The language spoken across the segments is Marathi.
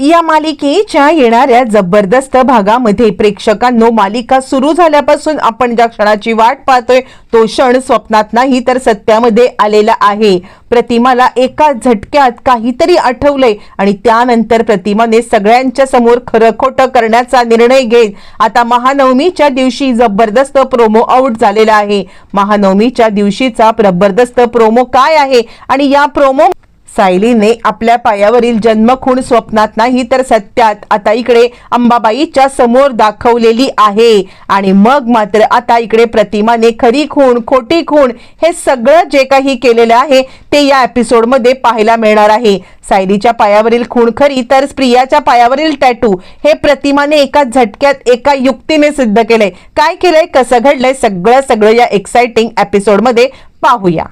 या मालिकेच्या येणाऱ्या जबरदस्त भागामध्ये प्रेक्षकांनो मालिका सुरू झाल्यापासून आपण ज्या क्षणाची वाट पाहतोय तो क्षण स्वप्नात नाही तर सत्यामध्ये आलेला आहे. प्रतिमाला एका झटक्यात काहीतरी आठवलंय आणि त्यानंतर प्रतिमाने सगळ्यांच्या समोर खरं खोटं करण्याचा निर्णय घेत आता महानवमीच्या दिवशी जबरदस्त प्रोमो आउट झालेला आहे. महानवमीच्या दिवशीचा जबरदस्त प्रोमो काय आहे? आणि या प्रोमो सायलीने आपल्या पायावरील जन्मखूण स्वप्नात नाही तर सत्यात आता इकडे अंबाबाईच्या समोर दाखवलेली आहे. आणि मग मात्र आता इकडे प्रतिमाने खरी खूण खोटी खूण हे सगळं जे काही केलेलं आहे ते या एपिसोडमध्ये पाहायला मिळणार आहे. सायलीच्या पायावरील खूण खरी तर प्रियाच्या पायावरील टॅटू हे प्रतिमाने एका झटक्यात एका युक्तीने सिद्ध केलंय. काय केलंय कसं घडलंय सगळं सगळं या एक्साइटिंग एपिसोडमध्ये पाहूया.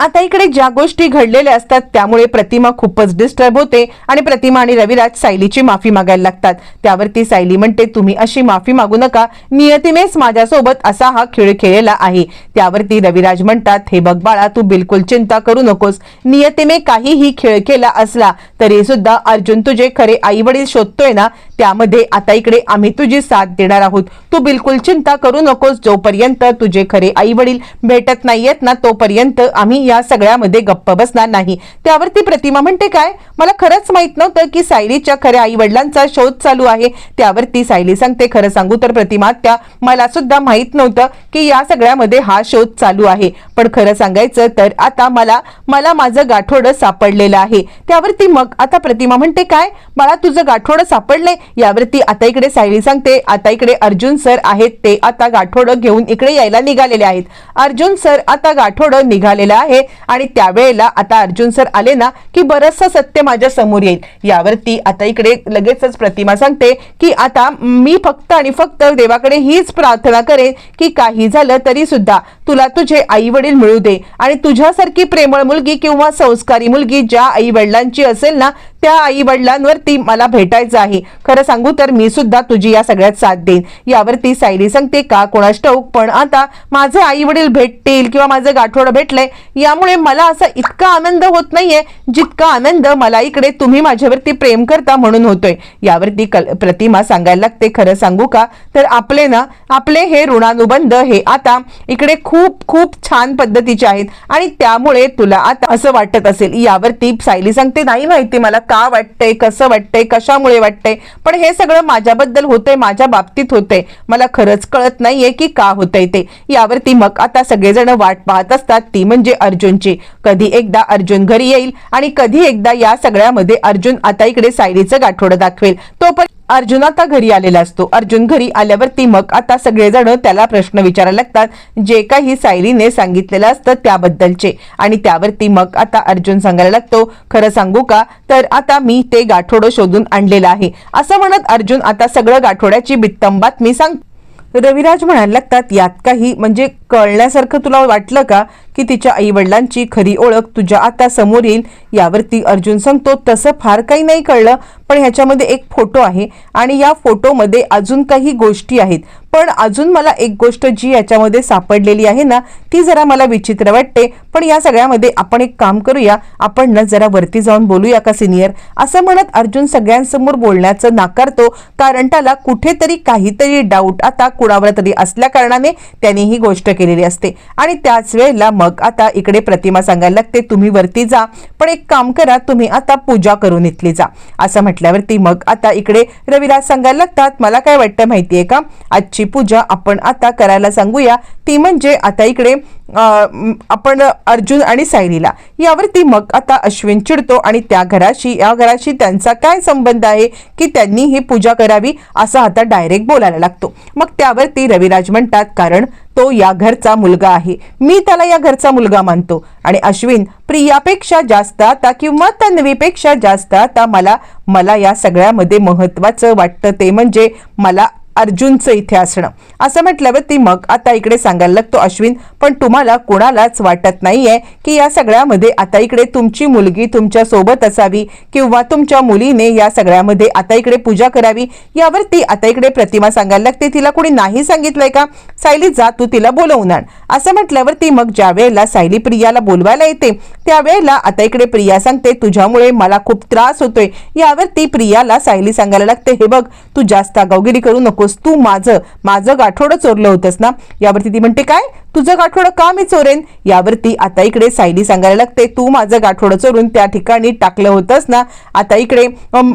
आता इकडे ज्या गोष्टी घडलेल्या असतात त्यामुळे प्रतिमा खूपच डिस्टर्ब होते आणि प्रतिमा आणि रविराज सायलीची माफी मागायला लागतात. त्यावरती सायली म्हणते तुम्ही अशी माफी मागू नका. नियतीनेच माझ्यासोबत असा हा खेळ खेळलेला आहे. त्यावरती रविराज म्हणतात हे बघ बाळा तू बिलकुल चिंता करू नकोस. नियतीने काहीही खेळ केला असला तरी सुद्धा अर्जुन तुझे खरे आई वडील शोधतोय ना? त्यामध्ये आता इकडे आम्ही तुझी साथ देणार आहोत. तू बिलकुल चिंता करू नकोस. जोपर्यंत तुझे खरे आई वडील भेटत नाहीयेत ना तोपर्यंत आम्ही या सगळ्यामध्ये गप्प बसणार नाही. त्यावरती प्रतिमा म्हणते काय? मला खरंच माहीत नव्हतं की सायलीच्या खऱ्या आई वडिलांचा शोध चालू आहे. त्यावरती सायली सांगते खरं सांगू तर प्रतिमा त्या मला सुद्धा माहीत नव्हतं की या सगळ्यामध्ये हा शोध चालू आहे. पण खरं सांगायचं तर आता मला मला माझं गाठोडं सापडलेलं आहे. त्यावरती मग आता प्रतिमा म्हणते काय? मला तुझं गाठोडं सापडलंय. यावरती आता इकडे सायली सांगते आता इकडे अर्जुन सर आहेत. ते आता गाठोडं घेऊन इकडे यायला निघालेले आहेत. अर्जुन सर आता गाठोडं निघालेलं आहे. आणि त्यावेळेला आता अर्जुन सर आले ना की बरचसं सत्य माझ्यासमोर येईल. यावरती आता इकडे लगेचच प्रतिमा सांगते की आता मी फक्त आणि फक्त देवाकडे हीच प्रार्थना करेन की काही झालं तरी सुद्धा तुला तुझे आई वडील मिळू दे. आणि तुझ्यासारखी प्रेमळ मुलगी किंवा संस्कारी मुलगी ज्या आई वडिलांची असेल ना त्या आई वडिलांवरती मला भेटायचं आहे. खरं सांगू तर मी सुद्धा तुझी या सगळ्यात साथ देईन. यावरती सायली सांगते का कोणास ठाऊक पण आता माझे आई वडील भेटतील किंवा माझं गाठोडं भेटलंय यामुळे मला असा इतका आनंद होत नाहीये जितका आनंद मला इकडे तुम्ही माझ्यावरती प्रेम करता म्हणून होतोय. यावरती कल प्रतिमा सांगायला लागते खरं सांगू का? तर आपले ना आपले हे ऋणानुबंध हे आता इकडे खूप खूप खूप छान पद्धतीचे आहेत. आणि त्यामुळे तुला आता असं वाटत असेल यावरती सायली सांगते नाही माहिती मला का वाटतंय कसं वाटतंय कशामुळे वाटतंय पण हे सगळं माझ्याबद्दल होतंय माझ्या बाबतीत होतंय. मला खरंच कळत नाहीये की का होतंय ते. यावरती मग आता सगळेजण वाट पाहत असतात ती म्हणजे अर्जुनची. कधी एकदा अर्जुन घरी येईल आणि कधी एकदा या सगळ्यामध्ये अर्जुन आता इकडे सायलीचं गाठोडं दाखवेल. तो पण अर्जुन आता घरी आलेला असतो. अर्जुन घरी आल्यावरती मग आता सगळेजण त्याला प्रश्न विचारायला लागतात. जे काही सायलीने सांगितलेलं असतं त्याबद्दलचे. आणि त्यावरती मग आता अर्जुन सांगायला लागतो खरं सांगू का? तर आता मी ते गाठोडं शोधून आणलेलं आहे. असं म्हणत अर्जुन आता सगळं गाठोड्याची बित्तम बातमी सांग रविराज म्हणायला लागतात यात काही म्हणजे कळण्यासारखं तुला वाटलं का की तिच्या आई वडिलांची खरी ओळख तुझ्या आता समोर येईल? यावरती अर्जुन सांगतो तसं फार काही नाही कळलं पण ह्याच्यामध्ये एक फोटो आहे आणि या फोटोमध्ये अजून काही गोष्टी आहेत. पण अजून मला एक गोष्ट जी याच्यामध्ये सापडलेली आहे ना ती जरा मला विचित्र वाटते. पण या सगळ्यामध्ये आपण एक काम करूया आपण ना जरा वरती जाऊन बोलूया का सिनियर? असं म्हणत अर्जुन सगळ्यांसमोर बोलण्याचं नाकारतो कारण त्याला कुठेतरी काहीतरी डाऊट आता कुणावर तरी असल्या कारणाने त्याने ही गोष्ट केलेली असते. आणि त्याच वेळेला मग आता इकडे प्रतिमा सांगायला लागते तुम्ही वरती जा पण एक काम करा तुम्ही आता पूजा करून इथली जा. असं म्हटल्यावरती मग आता इकडे रविराज सांगायला लागतात मला काय वाटतं माहितीये का? आजची पूजा आपण आता करायला सांगूया. ती म्हणजे आता इकडे आपण अर्जुन आणि सायलीला. यावरती मग आता अश्विन चिडतो आणि त्या घराशी या घराशी त्यांचा काय संबंध आहे की त्यांनी ही पूजा करावी असं आता डायरेक्ट बोलायला लागतो. मग त्यावरती रविराज म्हणतात कारण तो या घरचा मुलगा आहे. मी त्याला या घरचा मुलगा मानतो. आणि अश्विन प्रियापेक्षा जास्त आता किंवा तन्वीपेक्षा जास्त आता मला मला या सगळ्यामध्ये महत्वाचं वाटतं. ते म्हणजे मला अर्जुनचं इथे असणं. असं म्हटल्यावरती मग आता इकडे सांगायला लागतो अश्विन पण तुम्हाला कोणालाच वाटत नाहीये की या सगळ्यामध्ये आता इकडे तुमची मुलगी तुमच्यासोबत असावी किंवा तुमच्या मुलीने या सगळ्यामध्ये आता इकडे पूजा करावी यावरती आता इकडे प्रतिमा सांगायला लागते. तिला कोणी नाही सांगितलंय का? सायली जा तू तिला बोलवून आण. असं म्हटल्यावरती मग ज्या वेळेला सायली प्रियाला बोलवायला येते त्यावेळेला आता इकडे प्रिया सांगते तुझ्यामुळे मला खूप त्रास होतोय. यावरती प्रियाला सायली सांगायला लागते हे बघ तू जास्त आगावगिरी करू नकोस. तू माझं माझं गाठोडं चोरलं होतंस ना? यावरती ती म्हणते काय? तुझं गाठोडं का मी चोरेन? यावरती आता इकडे सायली सांगायला लागते तू माझं गाठोडं चोरून त्या ठिकाणी टाकलं होतंस ना? आता इकडे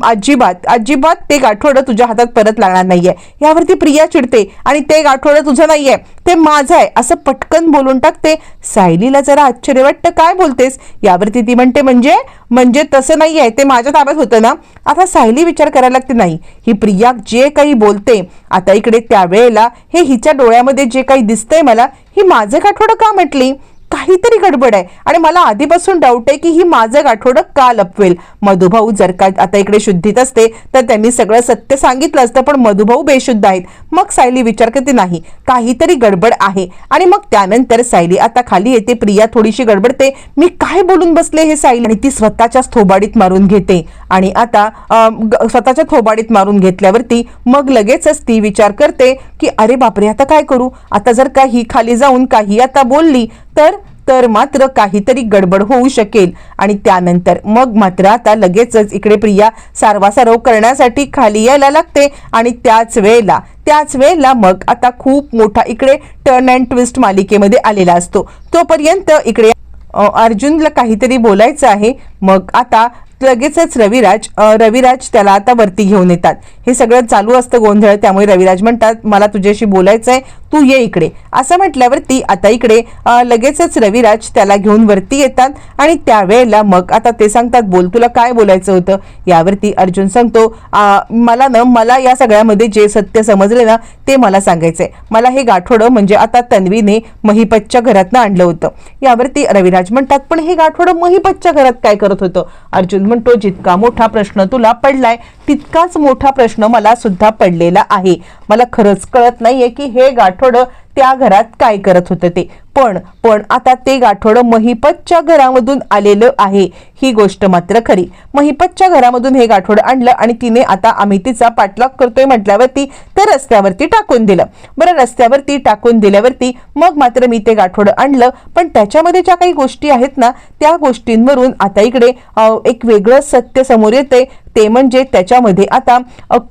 अजिबात अजिबात ते गाठोडं तुझ्या हातात परत लागणार नाहीये. यावरती प्रिया चिडते आणि ते गाठोडं तुझं नाहीये ते माझं आहे. असं पटकन बोलून टाकते. सायलीला जरा आश्चर्य वाटतं काय बोलतेस? यावरती ती म्हणते म्हणजे म्हणजे तसं नाही आहे ते माझ्या ताब्यात होतं ना. आता सायली विचार करायला लागते नाही ही प्रिया जे काही बोलते आता इकडे त्यावेळेला हे हिच्या डोळ्यामध्ये जे काही दिसतंय मला ही माझं गाठोडं का म्हटली? काहीतरी गडबड आहे. आणि मला आधीपासून डाऊट आहे की ही माझं गाठोडं का लपवेल? मधुभाऊ जर का आता इकडे शुद्धीत असते तर त्यांनी सगळं सत्य सांगितलं असतं पण मधुभाऊ बेशुद्ध आहेत. मग सायली विचार करते नाही काहीतरी गडबड आहे. आणि मग त्यानंतर सायली आता खाली येते प्रिया थोडीशी गडबडते. मी काय बोलून बसले हे सायली? आणि ती स्वतःच्याच थोबाडीत मारून घेते. आणि आता ग- स्वतःच्या थोबाडीत मारून घेतल्यावरती मग लगेचच ती विचार करते की अरे बापरे आता काय करू? आता जर का ही खाली जाऊन काही आता बोलली तर तर मात्र काहीतरी गडबड होऊ शकेल. आणि त्यानंतर मग मात्र आता लगेचच इकडे प्रिया सारवासारव करण्यासाठी खाली यायला लागते. आणि त्याच वेळेला त्याच वेळेला मग आता खूप मोठा इकडे टर्न अँड ट्विस्ट मालिकेमध्ये आलेला असतो. तोपर्यंत इकडे अर्जुनला काहीतरी बोलायचं आहे. मग आता लगेचच रविराज रविराज त्याला आता वरती घेऊन येतात. हे सगळं चालू असतं गोंधळ त्यामुळे रविराज म्हणतात मला तुझ्याशी बोलायचं आहे तू ये इकडे. असं म्हटल्यावरती आता इकडे लगेचच रविराज त्याला घेऊन वरती येतात आणि त्यावेळेला मग आता ते सांगतात बोल तुला काय बोलायचं होतं? यावरती अर्जुन सांगतो मला ना मला या सगळ्यामध्ये जे सत्य समजले ना ते मला सांगायचंय. मला हे गाठोडं म्हणजे आता तन्वीने महिपतच्या घरातनं आणलं होतं. यावरती रविराज म्हणतात पण हे गाठोडं महिपतच्या घरात काय करत होतं? अर्जुन म्हणतो जितका मोठा प्रश्न तुला पडलाय तितकाच मोठा प्रश्न मला सुद्धा पडलेला आहे. मला खरंच कळत नाहीये की हे गाठोड त्या घरात काय करत होतं ते. पण पण आता ते गाठोडं महिपतच्या घरामधून आलेलं आहे. ही गोष्ट मात्र खरी. महिपतच्या घरामधून हे गाठोडं आणलं आणि तिने आता आम्ही तिचा पाठलाग करतोय म्हटल्यावरती ते रस्त्यावरती टाकून दिलं. बरं रस्त्यावरती टाकून दिल्यावरती मग मात्र मी ते गाठोडं आणलं. पण त्याच्यामध्ये ज्या काही गोष्टी आहेत ना त्या गोष्टींवरून आता इकडे एक वेगळं सत्य समोर येते ते म्हणजे त्याच्यामध्ये आता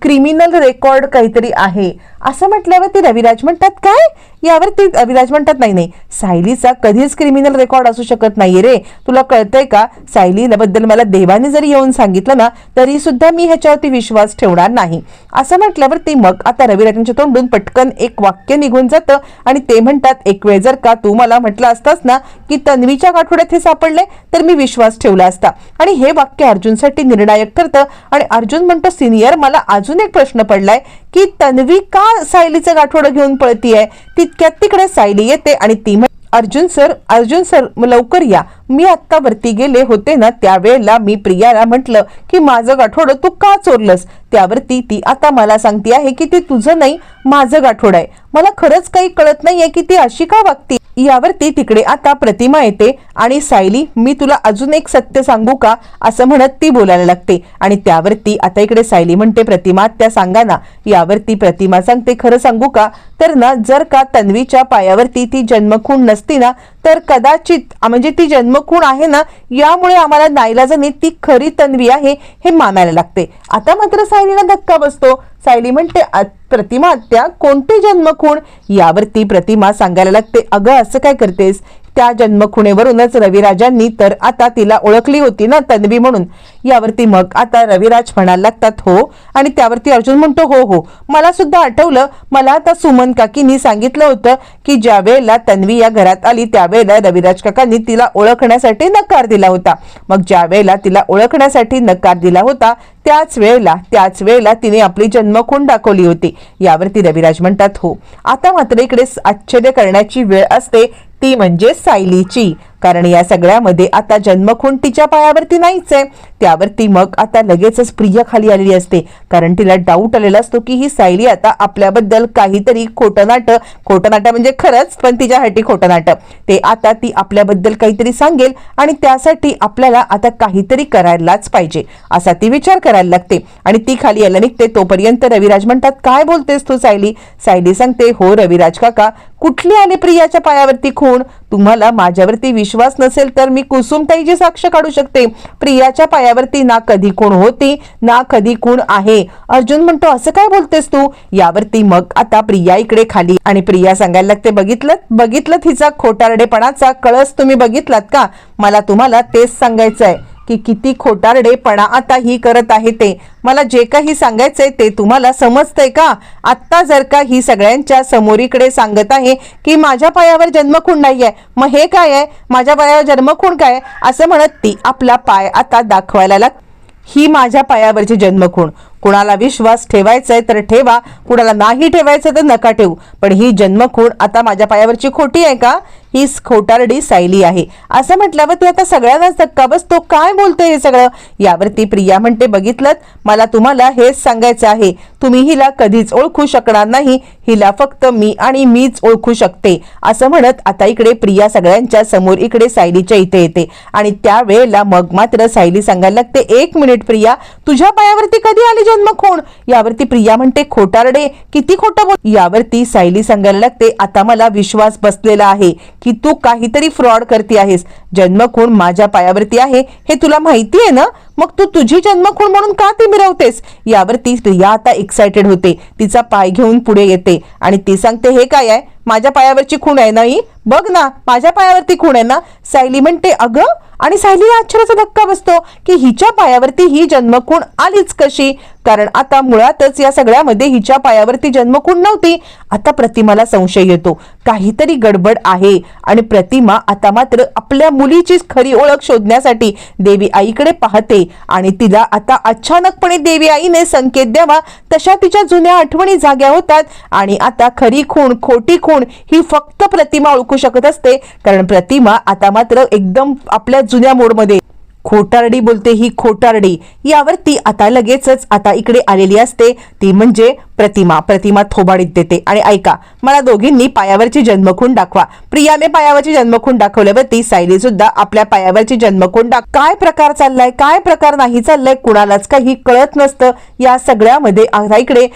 क्रिमिनल रेकॉर्ड काहीतरी आहे. असं म्हटल्यावर ते रविराज म्हणतात काय? यावरती रविराज म्हणतात नाही नाही सायलीचा कधीच क्रिमिनल रेकॉर्ड असू शकत नाहीये रे. तुला कळतंय का? सायलीबद्दल मला देवाने जरी येऊन सांगितलं ना तरी सुद्धा मी ह्याच्यावरती विश्वास ठेवणार नाही. असं म्हटल्यावर ते मग आता रविराजांच्या तोंडून पटकन एक वाक्य निघून जातं आणि ते म्हणतात एक वेळ जर का तू मला म्हटलं असतास ना की तन्वीच्या गाठोड्यात हे सापडले तर मी विश्वास ठेवला असता. आणि हे वाक्य अर्जुनसाठी निर्णायक ठरतं आणि अर्जुन म्हणतो सिनियर मला अजून एक प्रश्न पडलाय की तन्वी का सायलीचं गाठोडं घेऊन पळतीये? तितक्यात तिकडे सायली येते आणि ती अर्जुन सर अर्जुन सर लवकर या. मी आत्ता वरती गेले होते ना त्यावेळेला मी प्रियाला म्हटलं की माझं गाठोड तू का चोरलंस? त्यावरती ती आता मला सांगते आहे की ते तुझं नाही माझं गाठोड आहे. मला खरंच काही कळत नाहीये की ती अशी का वागते. यावरती तिकडे आता प्रतिमा येते आणि सायली मी तुला अजून एक सत्य सांगू का? असं म्हणत ती बोलायला लागते. आणि त्यावरती आता इकडे सायली म्हणते प्रतिमा त्या सांगा ना. यावरती प्रतिमा सांगते खरं सांगू का? तर ना जर का तन्वीच्या पायावरती ती जन्मखून नसती ना तर कदाचित म्हणजे ती जन्मखूण आहे ना यामुळे आम्हाला नाईलाजाने ती खरी तन्वी आहे हे मानायला लागते. आता मात्र सायलीला धक्का बसतो. सायली म्हणते प्रतिमा आत्या कोणती जन्मखूण? यावरती प्रतिमा सांगायला लागते अगं असं काय करतेस? त्या जन्मखुणेवरूनच रविराजांनी तर आता तिला ओळखली होती ना तन्वी म्हणून. यावरती मग आता रविराज म्हणायला लागतात हो. आणि त्यावरती अर्जुन म्हणतो हो हो. मला सुद्धा आठवलं मला आता सुमन काकींनी सांगितलं होतं की ज्या वेळेला तन्वी या घरात आली त्यावेळेला रविराज काकांनी तिला ओळखण्यासाठी नकार दिला होता. मग ज्या वेळेला तिला ओळखण्यासाठी नकार दिला होता त्याच वेळेला त्याच वेळेला तिने आपली जन्मखून दाखवली होती. यावरती रविराज म्हणतात हो. आता मात्र इकडे आश्चर्य करण्याची वेळ असते ती म्हणजे सायलीची. कारण या सगळ्यामध्ये आता जन्मखून तिच्या पायावरती नाहीच आहे त्यावरती मग आता लगेचच प्रिया खाली आलेली असते. कारण तिला डाऊट आलेला असतो की ही सायली आता आपल्याबद्दल काहीतरी खोटं नाटं खोटं नाटं म्हणजे खरंच पण तिच्यासाठी खोटं नाटं. ते आता ती आपल्याबद्दल काहीतरी सांगेल आणि त्यासाठी आपल्याला आता काहीतरी करायलाच पाहिजे असा ती विचार करायला लागते. आणि ती खाली यायला निघते. तोपर्यंत रविराज म्हणतात काय बोलतेस तू सायली? सायली सांगते हो रविराज काका कुठली आली प्रियाच्या पायावरती खूण? तुम्हाला माझ्यावरती विश्वास नसेल तर मी कुसुमताईची साक्ष काढू शकते. प्रियाच्या पायावरती ना कधी कोण होती ना कधी कोण आहे. अर्जुन म्हणतो असं काय बोलतेस तू? यावरती मग आता प्रिया इकडे खाली. आणि प्रिया सांगायला लागते बघितलं बघितलं तिचा खोटारडेपणाचा कळस तुम्ही बघितलात का? मला तुम्हाला तेच सांगायचं आहे की किती खोटारडेपणा आता ही करत आहे ते. मला जे काही सांगायचंय ते तुम्हाला समजतंय का? आत्ता जर का ही सगळ्यांच्या समोरीकडे सांगत आहे की माझ्या पायावर जन्मखूण नाहीये मग हे काय आहे? माझ्या पायावर जन्मखूण काय? असं म्हणत ती आपला पाय आता दाखवायला लाग ही माझ्या पायावरची जन्मखूण. कुणाला विश्वास ठेवायचा आहे तर ठेवा कुणाला नाही ठेवायचं तर नका ठेवू. पण ही जन्मखूण आता माझ्या पायावरची खोटी आहे का? ही खोटारडी सायली आहे. असं म्हटल्यावर ती आता सगळ्यांनाच धक्का बसतो. काय बोलतोय हे सगळं? यावरती प्रिया म्हणते बघितलं मला तुम्हाला हेच सांगायचं आहे. तुम्ही हिला कधीच ओळखू शकणार नाही. हिला फक्त मी आणि मीच ओळखू शकते. असं म्हणत आता इकडे प्रिया सगळ्यांच्या समोर इकडे सायलीच्या इथे येते. आणि त्यावेळेला मग मात्र सायली सांगायला लागते एक मिनिट प्रिया तुझ्या पायावरती कधी आली जन्मखूण. यावरती प्रिया म्हणते खोटारडे किती खोटं बोल यावरती सायली सांगायला लागते आता मला विश्वास बसलेला आहे की तू काहीतरी फ्रॉड करते आहेस. जन्मखूण माझ्या पायावरती आहे हे तुला माहिती आहे ना? मग तू तुझी जन्मखूण म्हणून का ती मिरवतेस? यावरती प्रिया आता एक्साइटेड होते. तिचा पाय घेऊन पुढे येते आणि ती सांगते हे काय आहे? माझ्या पायावरची खूण आहे नाही? बघ ना माझ्या पायावरती खूण आहे ना? सायली म्हणते अगं आणि सायलीला आश्चर्याचा धक्का बसतो की हिच्या पायावरती ही जन्मखूण आलीच कशी? कारण आता मुळातच या सगळ्यामध्ये हिच्या पायावरती जन्मखूण नव्हती. आता प्रतिमाला संशय येतो. काहीतरी गडबड आहे आणि प्रतिमा आता मात्र आपल्या मुलीची खरी ओळख शोधण्यासाठी देवी आईकडे पाहते आणि तिला आता अचानकपणे देवी आईने संकेत द्यावा. तशा तिच्या जुन्या आठवणी जाग्या होतात आणि आता खरी खूण खोटी खूण ही फक्त प्रतिमा ओळखू शकत असते. कारण प्रतिमा आता मात्र एकदम आपल्या जुन्या मोडमध्ये खोटारडी बोलते ही खोटारडी. यावरती आता लगेचच आता इकडे आलेली असते. ती म्हणजे प्रतिमा प्रतिमा थोबाडीत देते. आणि ऐका मला दोघींनी पायावरची जन्मखून दाखवा. प्रियाने पायावरची जन्मखून दाखवल्यावरती सायली सुद्धा आपल्या पायावरची जन्मखून दाख काय प्रकार चाललाय? काय प्रकार नाही चाललाय? कुणालाच काही कळत नसतं. या सगळ्यामध्ये आता इकडे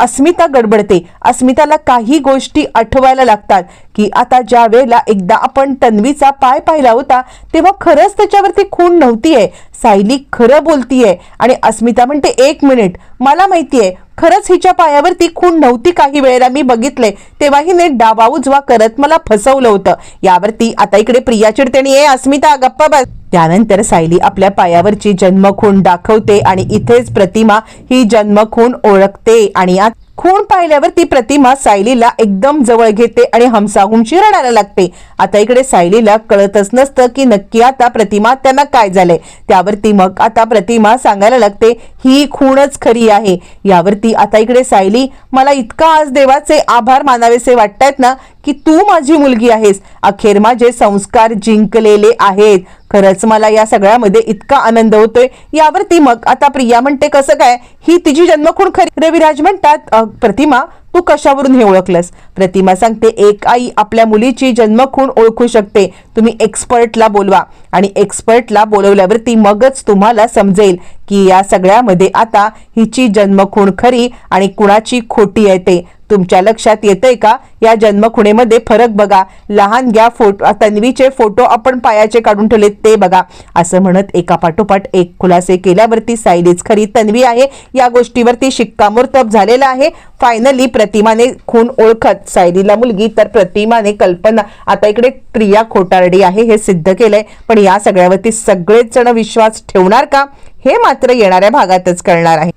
अस्मिता गडबडते. अस्मिताला काही गोष्टी आठवायला लागतात की आता ज्या वेळेला एकदा आपण तन्वीचा पाय पाहिला होता तेव्हा खरंच त्याच्यावरती खून नव्हतीये. सायली खरं बोलतीये. आणि अस्मिता म्हणते एक मिनिट मला माहितीये खरंच हिच्या पायावरती खूण नव्हती काही वेळेला मी बघितले. तेव्हा हिने डावा उजवा करत मला फसवलं होतं. यावरती आता इकडे प्रिया चिडतेणी ए अस्मिता गप्पा बस. त्यानंतर सायली आपल्या पायावरची जन्मखून दाखवते आणि इथेच प्रतिमा ही जन्मखून ओळखते आणि आत खूण पाहिल्यावर ती प्रतिमा सायलीला एकदम जवळ घेते आणि हमसाहुमशी रडायला लागते. आता इकडे सायलीला कळतच नसतं की नक्की आता प्रतिमा त्यांना काय झालंय. त्यावरती मग आता प्रतिमा सांगायला लागते ही खूणच खरी आहे. यावरती आता इकडे सायली मला इतका आज देवाचे आभार मानावेसे वाटतायत ना की तू माझी मुलगी आहेस. अखेर माझे संस्कार जिंकलेले आहेत. खरंच मला या सगळ्यामध्ये इतका आनंद होतोय. यावरती मग आता प्रिया म्हणते कसं काय? ही तिची जन्मखूण खरी. रविराज म्हणतात प्रतिमा तू कशावरून हे ओळखलंस? प्रतिमा सांगते एक आई आपल्या मुलीची जन्मखूण ओळखू शकते. तुम्ही एक्सपर्टला बोलवा. आणि एक्सपर्टला बोलवल्यावरती मगच तुम्हाला समजेल की या सगळ्यामध्ये आता हिची जन्मखूण खरी आणि कुणाची खोटी आहे ते. तुमच्या लक्षात येतंय का? या जन्मखुणेमध्ये फरक बघा. लहान घ्या फोटो तन्वीचे फोटो आपण पायाचे काढून ठेवले ते बघा. असं म्हणत एका पाठोपाठ एक खुलासे केल्यावरती सायलीच खरी तन्वी आहे. या गोष्टीवरती शिक्कामोर्तब झालेला आहे. फायनली प्रतिमाने खून ओळखत सायलीला मुलगी तर प्रतिमाने कल्पना. आता इकडे प्रिया खोटारडी आहे हे सिद्ध केलंय. पण या सगळ्यावरती सगळेच जण विश्वास ठेवणार का? हे मात्र येणाऱ्या भागातच कळणार आहे.